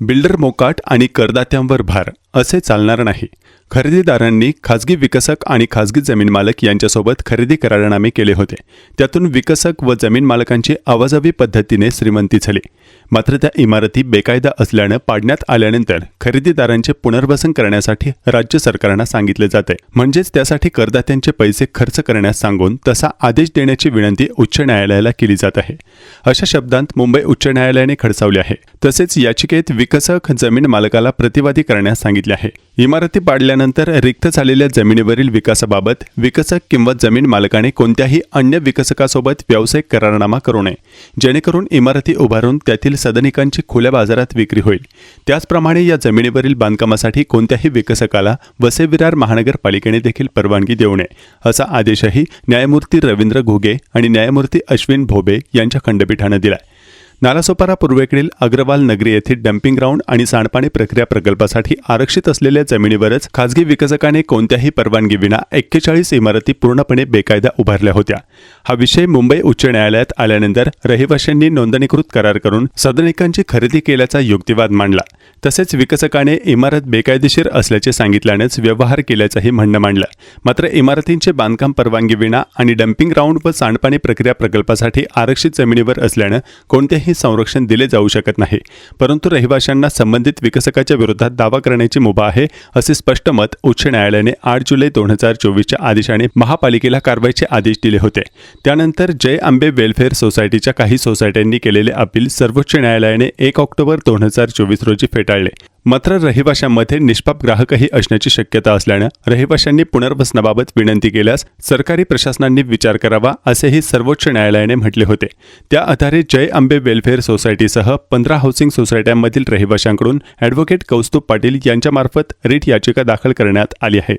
Builder मोकाट आणि करदात्यांवर भार असे चालणार नाही. खरेदीदारांनी खाजगी विकसक आणि खाजगी जमीन मालक यांच्यासोबत खरेदी करारनामे केले होते. त्यातून विकसक व जमीन मालकांची आवाजावी पद्धतीने श्रीमंती झाली. मात्र त्या इमारती बेकायदा असल्यानं पाडण्यात आल्यानंतर खरेदीदारांचे पुनर्वसन करण्यासाठी राज्य सरकारनं सांगितले जाते. म्हणजेच त्यासाठी करदात्यांचे पैसे खर्च करण्यास सांगून तसा आदेश देण्याची विनंती उच्च न्यायालयाला केली जात आहे. अशा शब्दांत मुंबई उच्च न्यायालयाने खडसावले आहे. तसेच याचिकेत विकसक जमीन मालकाला प्रतिवादी करण्यास सांगितले आहे. इमारती पाडल्या पाडल्यानंतर रिक्त झालेल्या जमिनीवरील विकासाबाबत विकसक किंवा जमीन मालकाने कोणत्याही अन्य विकसकासोबत व्यावसायिक करारनामा करू नये. जेणेकरून इमारती उभारून त्यातील सदनिकांची खुल्या बाजारात विक्री होईल. त्याचप्रमाणे या जमिनीवरील बांधकामासाठी कोणत्याही विकसकाला वसेविरार महानगरपालिकेने देखील परवानगी देऊ नये असा आदेशही न्यायमूर्ती रवींद्र घुगे आणि न्यायमूर्ती अश्विन भोबे यांच्या खंडपीठानं दिलाय. नालासोपारा पूर्वेकडील अग्रवाल नगरी येथील डम्पिंग ग्राउंड आणि सांडपाणी प्रक्रिया प्रकल्पासाठी आरक्षित असलेल्या जमिनीवरच खासगी विकसकाने कोणत्याही परवानगीविना एक्केचाळीस इमारती पूर्णपणे बेकायदा उभारल्या होत्या. हा विषय मुंबई उच्च न्यायालयात आल्यानंतर रहिवाशांनी नोंदणीकृत करार करून सदनिकांची खरेदी केल्याचा युक्तिवाद मांडला. तसेच विकसकाने इमारत बेकायदेशीर असल्याचे सांगितल्यानेच व्यवहार केल्याचंही म्हणणं मांडलं. मात्र इमारतींचे बांधकाम परवानगीविना आणि डम्पिंग ग्राउंड व सांडपाणी प्रक्रिया प्रकल्पासाठी आरक्षित जमिनीवर असल्यानं कोणतेही संरक्षण दिले जाऊ शकत नाही. परंतु रहिवाशांना संबंधित विकसकाच्या विरोधात दावा करण्याची मुभा आहे असे स्पष्ट मत उच्च न्यायालयाने आठ जुलै दोन हजार चोवीसच्या आदेशाने महापालिकेला कारवाईचे आदेश दिले होते. त्यानंतर जय आंबे वेलफेअर सोसायटीच्या काही सोसायट्यांनी केलेले अपील सर्वोच्च न्यायालयाने एक ऑक्टोबर दोन हजार चोवीस रोजी फेटाळले. मात्र रहिवाशांमध्ये निष्पाप ग्राहकही असण्याची शक्यता असल्यानं रहिवाशांनी पुनर्वसनाबाबत विनंती केल्यास सरकारी प्रशासनांनी विचार करावा असेही सर्वोच्च न्यायालयाने म्हटले होते. त्या आधारे जय आंबे वेलफेअर सोसायटीसह पंधरा हाऊसिंग सोसायट्यांमधील रहिवाशांकडून ॲडव्होकेट कौस्तुभ पाटील यांच्यामार्फत रिट याचिका दाखल करण्यात आली आहे.